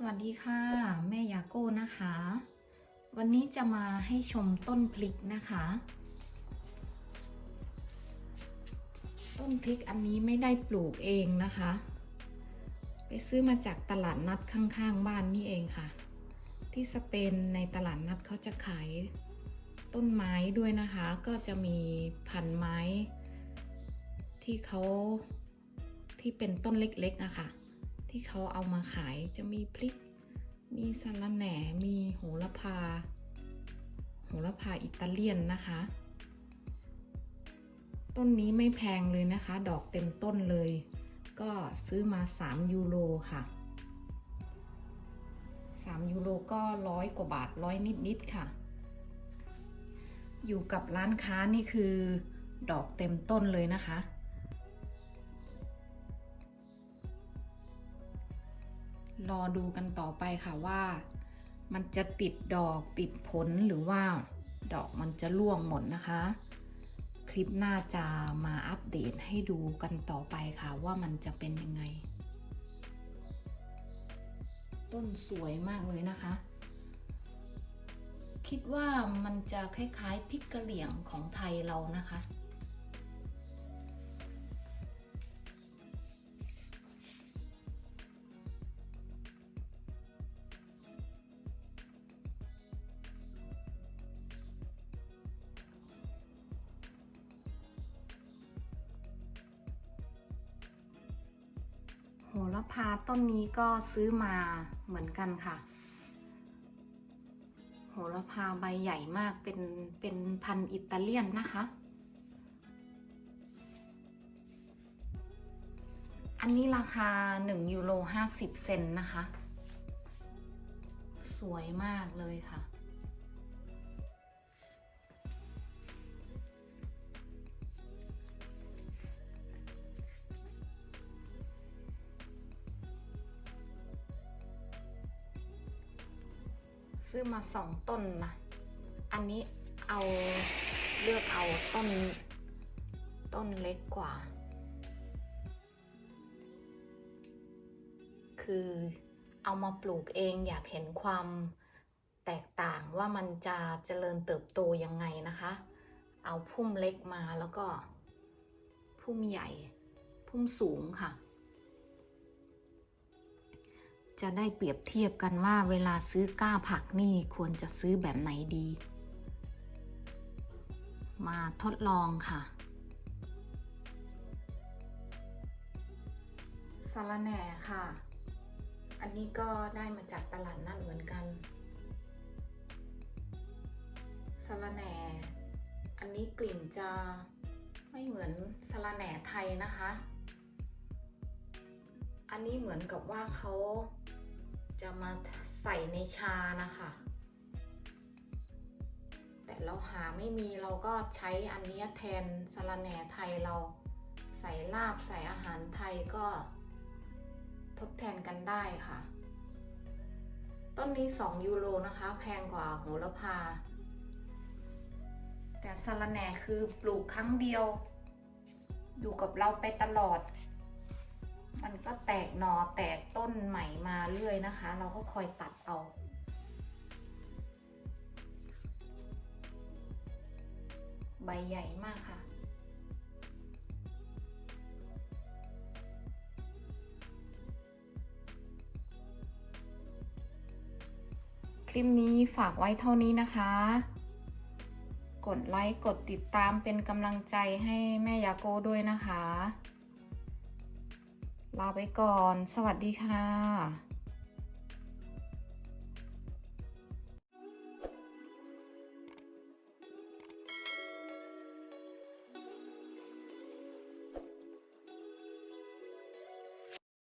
สวัสดีค่ะ แม่ยาโก้นะคะ วันนี้จะมาให้ชมต้นพริกนะคะ ต้นพริกอันนี้ไม่ได้ปลูกเองนะคะ ไปซื้อมาจากตลาดนัดข้างๆบ้านนี่เองค่ะ ที่สเปนในตลาดนัดเขาจะขายต้นไม้ด้วยนะคะ ก็จะมีพันไม้ ที่เขาที่เป็นต้นเล็กๆนะคะ ที่เขาเอามาขายจะมีพริก มีสะระแหน่ มีโหระพา โหระพาอิตาเลียนนะคะ ต้นนี้ไม่แพงเลยนะคะ ดอกเต็มต้นเลย ก็ซื้อมา 3 ยูโรค่ะ 3 ยูโรก็ร้อยกว่าบาทร้อยนิดๆค่ะ อยู่กับร้านค้านี่คือดอกเต็มต้นเลยนะคะ รอดูกันต่อไปค่ะว่า มันจะติดดอกติดผลหรือว่า ดอกมันจะร่วงหมดนะคะ คลิปหน้าจะมาอัปเดตให้ดูกันต่อไปค่ะว่ามันจะเป็นยังไง ต้นสวยมากเลยนะคะ คิดว่ามันจะคล้ายๆพริกกะเหรี่ยงของไทยเรานะคะ โหระพาต้นนี้ก็ซื้อมาเหมือนกันค่ะ โหระพาใบใหญ่มากเป็นเป็นพันธุ์อิตาเลียนนะคะ อันนี้ราคา 1 ยูโร 50 เซนนะคะ สวยมากเลยค่ะ ซื้อมาสองต้นนะ อันนี้เอาเลือกเอาต้น ต้นเล็กกว่า คือเอามาปลูกเองอยากเห็นความแตกต่างว่ามันจะเจริญเติบโตยังไงนะคะ เอาพุ่มเล็กมาแล้วก็พุ่มใหญ่ พุ่มสูงค่ะ จะได้เปรียบเทียบกันว่าเวลาซื้อก้าผักนี่ควรจะซื้อแบบไหนดี มาทดลองค่ะสาระแหน่ค่ะ อันนี้ก็ได้มาจากตลาดนัดเหมือนกันสาระแหน่ อันนี้กลิ่นจะไม่เหมือนสาระแหน่ไทยนะคะ อันนี้เหมือนกับว่าเขาจะมาใส่ในชานะคะ แต่เราหาไม่มีเราก็ใช้อันนี้แทนสะระแหน่ไทยเราใส่ลาบใส่อาหารไทยก็ทดแทนกันได้ค่ะ ต้นนี้ 2 ยูโรนะคะ แพงกว่าโหระพา แต่สะระแหน่คือปลูกครั้งเดียว อยู่กับเราไปตลอด มันก็แตกหนอแตกต้นใหม่มาเรื่อยนะคะ เราก็คอยตัดเอาใบใหญ่มากค่ะ คลิปนี้ฝากไว้เท่านี้นะคะ กดไลค์ กดติดตามเป็นกำลังใจให้แม่ยาโก้ด้วยนะคะ ลาไปก่อน สวัสดีค่ะ